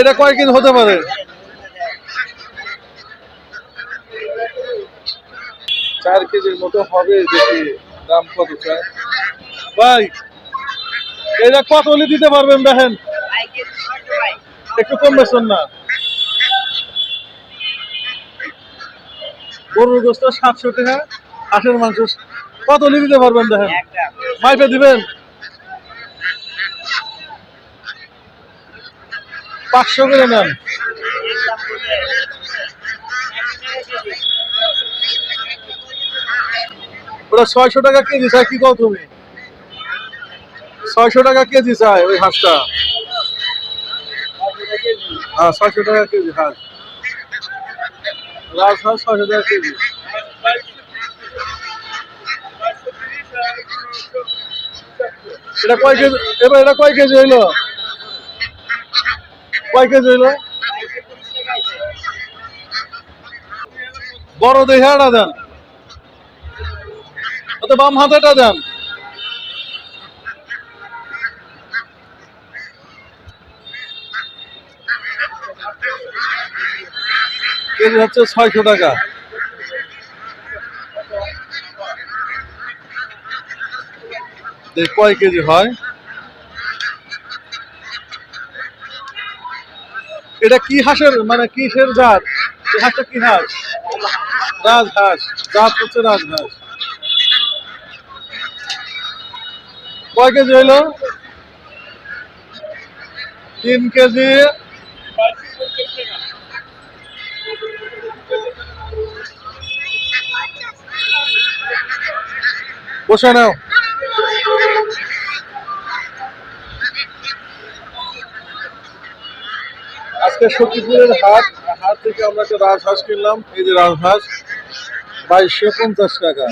এটা কয়েকদিন হতে পারে? চার কেজির মতো হবে দেখি দাম কত চাই ভাই এটা কত হলে দিতে পারবেন দেখেন? একটু কম বেছেন না। গরুর গোস্ত সাতশো টাকা হাঁসের মাংস কত হলে দিতে পারবেন দেখেন? মাইপে দিবেন? পাঁচশো করে নেন। ওটা ছয়শো টাকা কেজি চাই কি কও তুমি? ছয়শো টাকা কেজি চাই ওই হাঁসটা। হ্যাঁ ছয়শো টাকা কেজি, হাঁস। রাজহাঁস ছয়শো টাকা কেজি। এটা কয় কেজি? এবার এটা কয় কেজি হইল? কয় কেজি বড় দেখে এটা দেন। ওতে বাম হাতেটা দেন। কেজি হচ্ছে ছয়শো টাকা। কয় কেজি হয়? এটা কি হাঁসের মানে কিসের জাত? হাঁসটা কি হাঁস? রাজহাঁস। জাত হচ্ছে রাজহাঁস। কয় কেজি হইল? তিন কেজি। বসে নাও। আজকে সখীপুরের হাট হাট থেকে আমরা একটা রাজহাঁস কিনলাম, এই যে রাজহাঁস, বাইশশো পঞ্চাশ টাকা।